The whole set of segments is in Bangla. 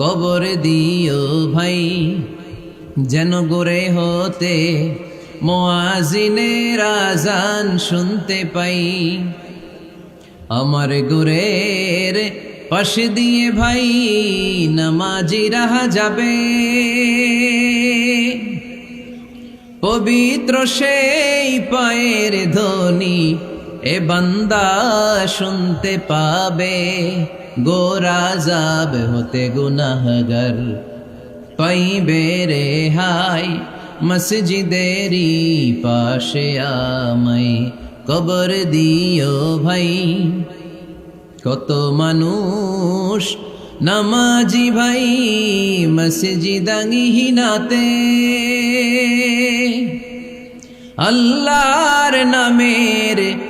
কবর দিও ভাই, যেন গোরে হতে মোয়াজিনের আজান শুনতে পাই। আমার গোরের পাশে দিয়ে ভাই, নামাজি রাহা যাবে। পবিত্র সেই পায়ের ধ্বনি এ বান্দা শুনতে পাবে। গোরা যাব হতে গুনাহগার। পাইবে রে হাই মসজিদেরই পাশে আমায়। কবর দিও ভাই, কত মানুষ নামাজি ভাই মসজিদাঙ্গিহীনাতে আল্লাহর নামের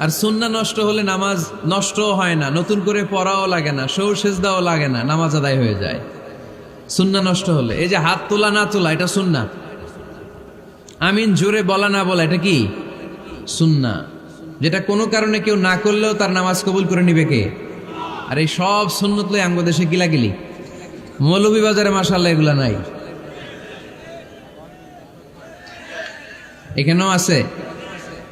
আর সুন্না নষ্ট হলে নামাজ নষ্টও হয় না, নতুন করে পড়াও লাগে না সৌ সেজদাও লাগে না, নামাজ আদায় হয়ে যায়। সুন্না নষ্ট হলে, এই যে হাত তোলা না তোলা, এটা সুন্না? আমিন জোরে বলা না বলা, এটা কি? সুন্না। যেটা কোনো কারণে কেউ না করলেও তার নামাজ কবুল করে নিবে কে? আর এই সব সুন্নত লই আঙ্গ দেশে গিলাগিলি। মৌলভীবাজারে মাসাল্লাহ এগুলা নাই। এখানেও আছে।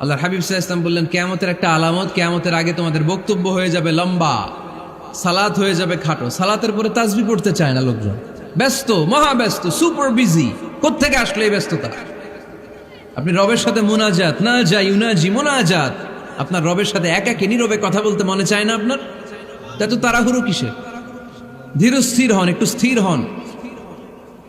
আল্লাহ হাবিব সাহা ইসলাম বললেন, কেয়ামতের একটা আলামত, কেয়ামতের আগে তোমাদের বক্তব্য হয়ে যাবে লম্বা, সালাত হয়ে যাবে খাটো। সালাতের পরে তাজবি পড়তে চায় না লোকজন। ব্যস্ত, মহা ব্যস্ত, সুপার বিজি। কোথেকে আসলে এই ব্যস্ততা? আপনি রবের সাথে মোনাজাত, না যাই, উনাজি, মোনাজাত। আপনার রবের সাথে একা কে নীরবে কথা বলতে মনে চায় না আপনার? এত তাড়াহুড়ো কিসের? ধীর স্থির হন, একটু স্থির হন।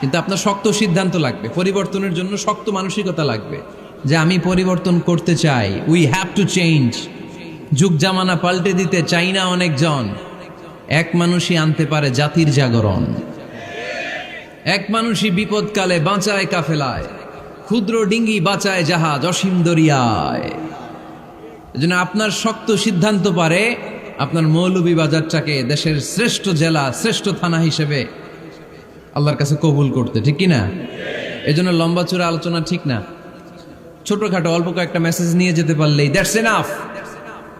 কিন্তু আপনার শক্ত সিদ্ধান্ত লাগবে। পরিবর্তনের জন্য শক্ত মানসিকতা লাগবে যে আমি পরিবর্তন করতে চাই। উই হ্যাভ টু চেঞ্জ যুগ জামানা পাল্টে দিতে চাই না অনেকজন। এক মানুষই আনতে পারে জাতির জাগরণ। এক মানুষই বিপদকালে বাঁচায় কাফেলায়। ক্ষুদ্র ডিঙ্গি বাঁচায় জাহাজ অসীম দরিয়ায়। এজন্য আপনার শক্ত সিদ্ধান্ত পারে আপনার মৌলভীবাজারটাকে দেশের শ্রেষ্ঠ জেলা, শ্রেষ্ঠ থানা হিসেবে আল্লাহর কাছে কবুল করতে, ঠিক কি না এই জন্য লম্বা চূড়া আলোচনা ঠিক না। ছোটখাটো অল্প কয়েকটা মেসেজ নিয়ে যেতে পারলেই that's enough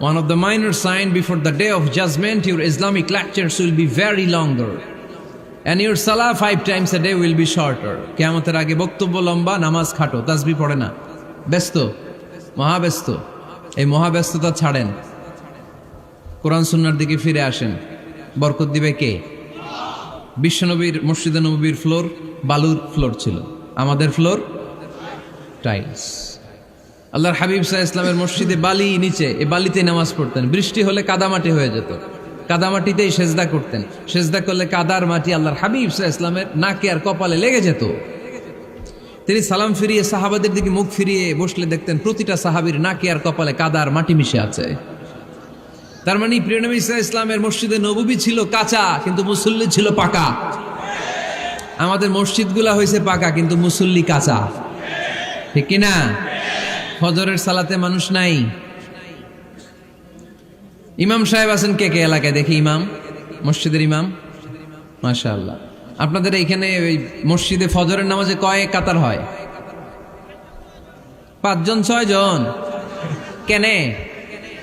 one of the minor sign before the day of judgment your Islamic lectures will be very longer and your সালা five times a day will be shorter কেমতের আগে বক্তব্য লম্বা, নামাজ খাটো তাসবি পড়ে না। ব্যস্ত? মহাব্যস্ত? এই মহাব্যস্ততা ছাড়েন। কোরআন সুন্নার দিকে ফিরে আসেন। বরকত দিবে কে? বিশ্বনবীর, মসজিদে নবীর ফ্লোর, বালুর ফ্লোর ছিল। আমাদের ফ্লোর টাইলস। আল্লাহর হাবিব সাহা ইসলামের মসজিদে বালি নিচে, এ বালিতে নামাজ পড়তেন। বৃষ্টি হলে কাদামাটি হয়ে যেত। কাদামাটিতেই সেজদা করতেন। সেজদা করলে কাদার মাটি আল্লাহর হাবিব সাহা ইসলামের নাকে আর কপালে লেগে যেত। তিনি সালাম ফিরিয়ে সাহাবাদের দিকে মুখ ফিরিয়ে বসলে দেখতেন প্রতিটা সাহাবীর নাকে আর কপালে কাদার মাটি মিশে আছে। তার মানে প্রিয়নবী ইসা ইসলামের মসজিদে নবী ছিল কাঁচা, কিন্তু মুসল্লি ছিল পাকা। আমাদের মসজিদগুলা হয়েছে পাকা, কিন্তু মুসল্লি কাঁচা। ঠিক কিনা? ফজরের সালাতে মানুষ নাই। ইমাম সাহেব আছেন কে কে এলাকায়? দেখি ইমাম, মসজিদের ইমাম। মাশা আপনাদের এখানে ওই মসজিদে ফজরের নামাজে কয় কাতার হয়? পাঁচজন ছয় জন কেনে?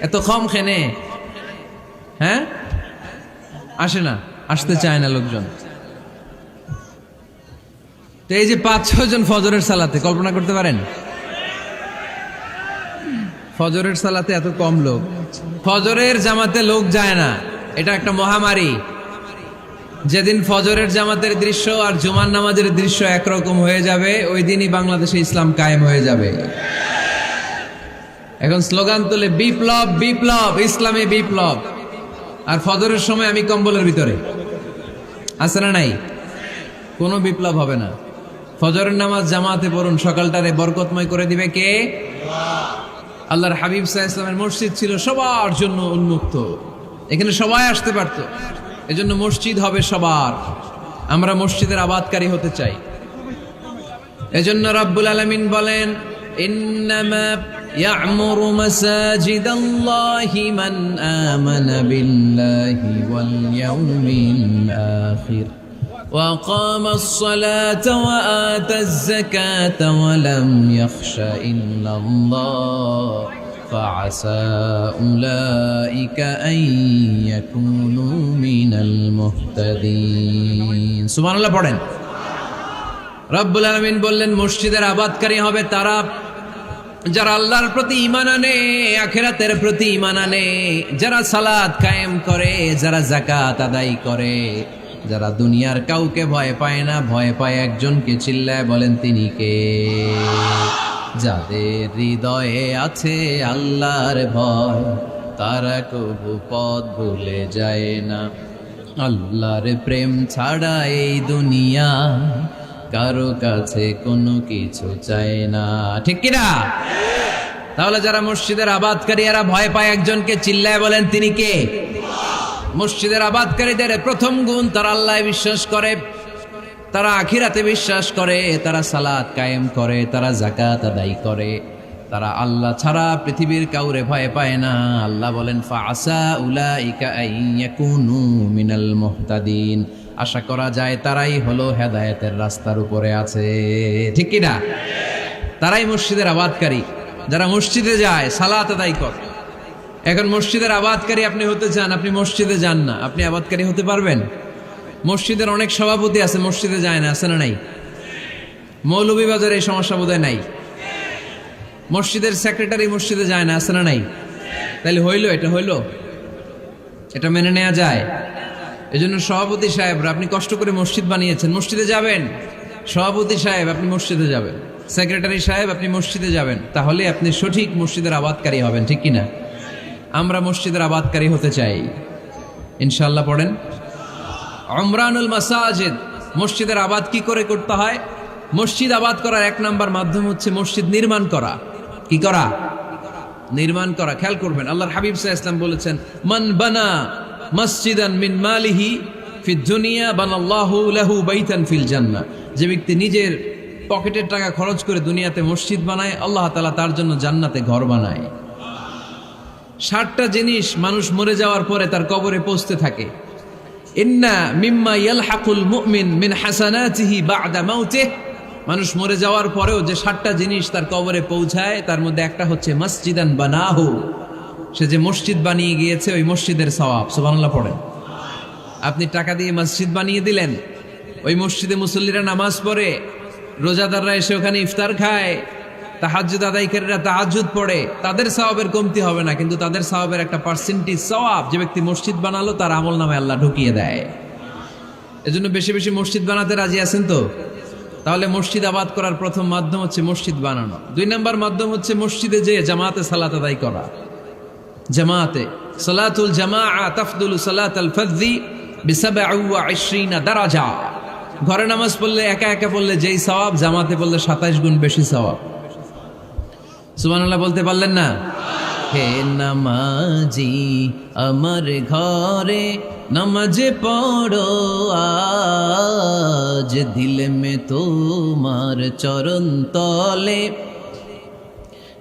এত কম খেনে হ্যাঁ? আসে না, আসতে চায় না লোকজন। তো এই যে পাঁচ ছয় জন ফজরের সালাতে, কল্পনা করতে পারেন? ফজরের সালাতে এত কম লোক। ফজরের জামাতে লোক যায় না, এটা একটা মহামারী। যেদিন ফজরের জামাতের দৃশ্য আর জুমার নামাজের দৃশ্য একরকম হয়ে যাবে, ওই দিনই বাংলাদেশে ইসলাম কায়েম হয়ে যাবে। এখন স্লোগান তুলে, বিপ্লব বিপ্লব, ইসলামী বিপ্লব। আর ফজরের সময় আমি কম্বলের ভিতরে। আছে না নাই? কোনো বিপ্লব হবে না। ফজরের নামাজ জামাতে পড়ুন, সকালটারে বরকতময় করে দিবে কে? আল্লাহর হাবিব সাহা ইসলামের মসজিদ ছিল, সবার জন্য উন্মুক্ত। এখানে সবাই আসতে পারত। এজন্য মসজিদ হবে সবার। আমরা মসজিদের আবাদকারী হতে চাই। এজন্য রাব্বুল আলামিন বলেন يعمر مساجد الله من آمن بالله واليوم الآخر وأقام الصلاة وآتى الزكاة ولم يخش إلا الله فعسى أولئك أن يكونوا من المهتدين سبحان الله পড়েন রব্বুল আলমিন বললেন মসজিদের আবাদকারী হবে তারা যারা আল্লাহর প্রতি ইমান আনে, আখেরাতের প্রতি ইমান আনে, যারা সালাদ কায়েম করে, যারা জাকাত আদায় করে, যারা দুনিয়ার কাউকে ভয় পায় না, ভয় পায় একজনকে চিল্লায় বলেন তিনি কে? যাদের হৃদয়ে আছে আল্লাহর ভয়, তারা কবু পথ ভুলে যায় না। আল্লাহর প্রেম ছাড়া এই দুনিয়া কারও কাছে কোনো কিছু চায় না। ঠিক কিনা? তাহলে যারা মসজিদের আবাদকারী, এরা ভয় পায় একজনকে চিল্লায় বলেন, তিনি কে? মসজিদের আবাদকারীদের প্রথম গুণ, তারা আল্লাহ বিশ্বাস করে, তারা আখিরাতে বিশ্বাস করে, তারা সালাদ কায়েম করে, তারা জাকাত আদায় করে। তারা আল্লাহ ছাড়া পৃথিবীর কাউরে ভয় পায় না। আল্লাহ বলেন ফাসা উলাইকা আইয়াকুনু মিনাল মুহতাদিন। আশা করা যায় তারাই হলো হেদায়েতের রাস্তার উপরে আছে। ঠিক কি না তারাই মসজিদের আবাদকারী। যারা মসজিদে যায়, সালাত আদায় করে। এখন মসজিদের আবাদকারী আপনি হতে চান, আপনি মসজিদে যান না। আপনি আবাদকারী হতে পারবেন। মসজিদের অনেক সভাপতি আছে, মসজিদে যায় না, আছে না নাই? মৌলভীবাজার এই সমস্যা বোধহয় নাই। মসজিদের সেক্রেটারি মসজিদে যায় না, আছে না নাই? তাহলে হইল, এটা হইল? এটা মেনে নেওয়া যায়। এজন্য সভাপতি সাহেবরা, আপনি কষ্ট করে মসজিদ বানিয়েছেন, মসজিদে যাবেন? সভাপতি সাহেব, আপনি মসজিদে যাবেন। সেক্রেটারি সাহেব, আপনি মসজিদে যাবেন। তাহলে আপনি সঠিক মসজিদের আবাদকারী হবেন, ঠিক কিনা? আমরা মসজিদের আবাদকারী হতে চাই। ইনশাল্লাহ পড়েন। অমরানুল মাসাজিদ, মসজিদের আবাদ কি করে করতে হয়? মসজিদ আবাদ করার এক নাম্বার মাধ্যম হচ্ছে মসজিদ নির্মাণ করা। কি করা? নির্মাণ করা। খেয়াল করবেন, আল্লাহর হাবিব সাহা ইসলাম বলেছেন, মান বানা মসজিদান মিন মালিহি ফি দুনিয়া বানাল্লাহু লাহু বাইতান ফিল জান্নাহ। যে ব্যক্তি নিজের পকেটের টাকা খরচ করে দুনিয়াতে মসজিদ বানায়, আল্লাহ তাআলা তার জন্য জান্নাতে ঘর বানায়। ষাটটা জিনিস মানুষ মরে যাওয়ার পরে তার কবরে পৌঁছতে থাকে। ইন্না মিম্মা ইয়ালহাকুল মুমিন মিন হাসানাতিহি বাদা মাউতিহ। মানুষ মরে যাওয়ার পরেও যে ষাটটা জিনিস তার কবরে পৌঁছায়, তার মধ্যে একটা হচ্ছে মসজিদান বানাহু। সে যে মসজিদ বানিয়ে গিয়েছে, ওই মসজিদের সওয়াব, সুবহানাল্লাহ পড়েন। আপনি টাকা দিয়ে মসজিদ বানিয়ে দিলেন, ওই মসজিদে মুসল্লিরা নামাজ পড়ে, রোজাদাররা এসে ওখানে ইফতার খায়, তাহাজ্জুদ আদায়কারীরা তাহাজ্জুদ পড়ে, তাদের সওয়াবের কমতি হবে না, কিন্তু তাদের সওয়াবের একটা পার্সেন্টেজ সওয়াব যে ব্যক্তি মসজিদ বানালো, তার আমল নামে আল্লাহ ঢুকিয়ে দেয়। এজন্য বেশি বেশি মসজিদ বানাতে রাজি আছেন তো? তাহলে মসজিদ আবাদ করার প্রথম মাধ্যম হচ্ছে মসজিদ বানানো। দুই নাম্বার মাধ্যম হচ্ছে মসজিদে যে জামাতে সালাত আদায় করা। জামাতে। সালাতুল জামা তাফদুল সালাত আল ফজি বিসাবাইশরিনা দারাজা। ঘরে নামাজ পড়লে একা একা পড়লে যেই সওয়াব, জামাতে পড়লে সাতাইশ গুণ বেশি সওয়াব। সুবহানাল্লাহ বলতে পারলেন না? হে নামাজি, আমার ঘরে নামাজে পড়ো, আজ দিলে মে তোমার চরণ তলে।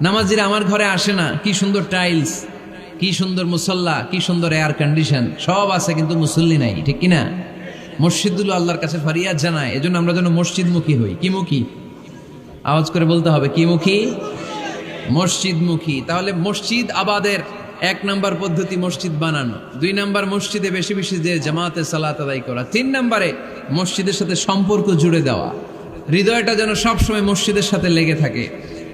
নামাজিরা আমার ঘরে আসে না। কি সুন্দর টাইলস কি সুন্দর মুসল্লা, কি সুন্দর এয়ার কন্ডিশন সব আছে কিন্তু মুসল্লি নাই, ঠিক কিনা? মসজিদগুলো আল্লাহর কাছে ফরিয়াদ জানায়, এজন্য আমরা যেন মসজিদমুখী হই। কি মুখী? আওয়াজ করে বলতে হবে, কি মুখী? মসজিদমুখী। তাহলে মসজিদ আবাদের এক নাম্বার পদ্ধতি মসজিদ বানানো। দুই নাম্বার মসজিদে বেশি বেশি যে জামাতে সালাত আদায় করা। তিন নাম্বারে মসজিদের সাথে সম্পর্ক জুড়ে দেওয়া। হৃদয়টা যেন সবসময় মসজিদের সাথে লেগে থাকে।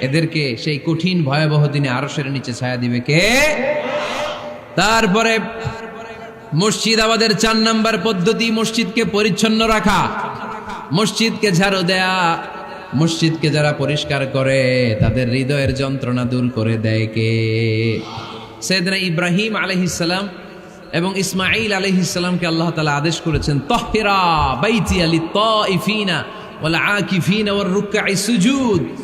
এদেরকে সেই কঠিন ভয়াবহ দিনে আরসের নিচে ছায়া দিবে কে? তারপরে মসজিদ আমাদের চার নাম্বার পদ্ধতি, মসজিদকে পরিচ্ছন্ন রাখা। মসজিদকে ঝাড়ু দেয়া। মসজিদকে যারা পরিষ্কার করে, তাদের হৃদয়ের যন্ত্রণা দূর করে দেয় কে? সেদিনা ইব্রাহিম আলহিসাল্লাম এবং ইসমাইল আলহিসামকে আল্লাহ তালা আদেশ করেছেন তহেরা বাইতি আলী তিফিনা ওয়াল আকিফিনা ওয়ার রুক্কাই সুজুদ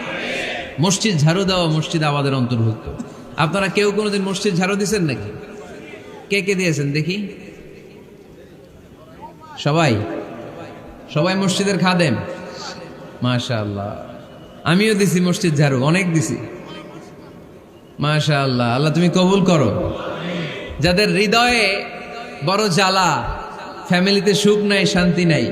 মসজিদ ঝাড়ু দেওয়া মসজিদ আমাদের অন্তর্ভুক্ত। আপনারা কেউ কোনোদিন মসজিদ ঝাড়ু দিয়েছেন নাকি? কে কে দিয়েছেন দেখি? সবাই? সবাই মসজিদের খাদেম? মাশা আল্লাহ আমিও দিছি মসজিদ ঝাড়ু, অনেক দিছি। মাশা আল্লাহ আল্লাহ তুমি কবুল করো। যাদের হৃদয়ে বড় জ্বালা ফ্যামিলিতে সুখ নাই, শান্তি নাই